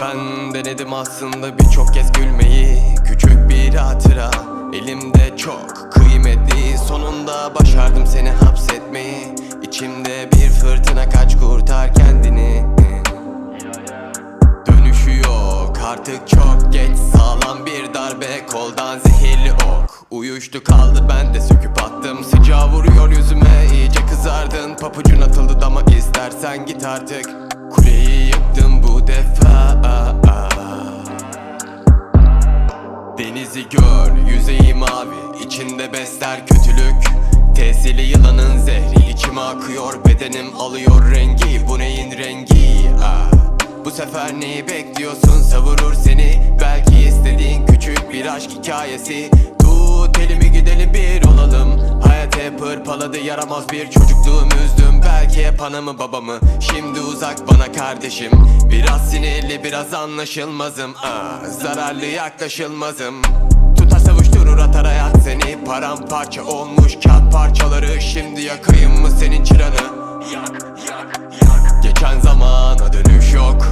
Ben denedim aslında birçok kez gülmeyi. Küçük bir hatıra elimde çok kıymetli. Sonunda başardım seni hapsetmeyi. İçimde bir fırtına kaç kurtar kendini. Dönüşü yok artık çok geç. Sağlam bir darbe koldan zehirli ok. Uyuştu kaldı ben de söküp attım. Sıcağı vuruyor yüzüme iyice kızardın. Papucun atıldı dama istersen git artık Kuleyi yıktım bu defa. Denizi gör yüzeyi mavi içinde besler kötülük. Tesili yılanın zehri içime akıyor bedenim alıyor rengi. Bu neyin rengi? Ah. Bu sefer neyi bekliyorsun? Savurur seni Belki istediğin küçük bir aşk hikayesi. Tut elimi gidelim bir olalım Hırpaladı yaramaz bir çocukluğum üzdüm. Belki hep anamı babamı. Şimdi uzak bana kardeşim. Biraz sinirli biraz anlaşılmazım. Ah, Zararlı yaklaşılmazım. Tutar savuşturur atar hayat seni. Paramparça olmuş kağıt parçaları. Şimdi yakayım mı senin çıranı? Yak yak yak. Geçen zamana dönüş yok.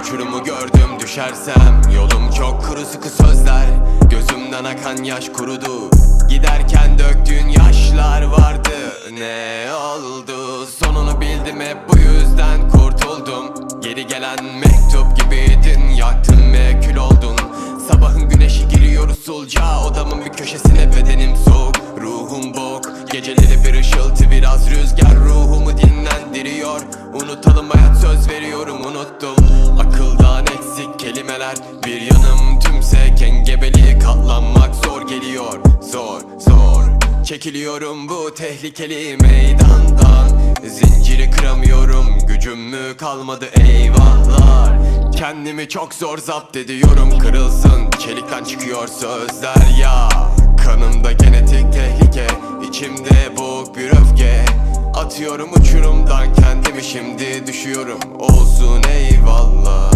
Uçurumu gördüm düşersem Yolum çok. Kuru sıkı sözler. Gözümden akan yaş kurudu Giderken döktüğün yaşlar vardı. Ne oldu? Sonunu bildim hep bu yüzden kurtuldum. Geri gelen mektup gibiydin Yaktın ve kül oldun. Sabahın güneşi giriyor usulca Odamın bir köşesine bedenim soğuk. Ruhum bok Geceleri bir ışıltı biraz rüzgar Ruhumu dinlendiriyor. Unutalım hayat söz veriyorum unuttum. Akıldan eksik kelimeler Bir yanım tümsek engebeli Katlanmak zor geliyor Zor zor. Çekiliyorum bu tehlikeli meydandan. Zinciri kıramıyorum Gücüm mü kalmadı? Eyvahlar. Kendimi çok zor zapt ediyorum. Kırılsın çelikten çıkıyor sözler ya. Kanımda genetik tehlike içimde boğuk bir öfke. Atıyorum uçurumdan kendimi şimdi düşüyorum. Olsun eyvallah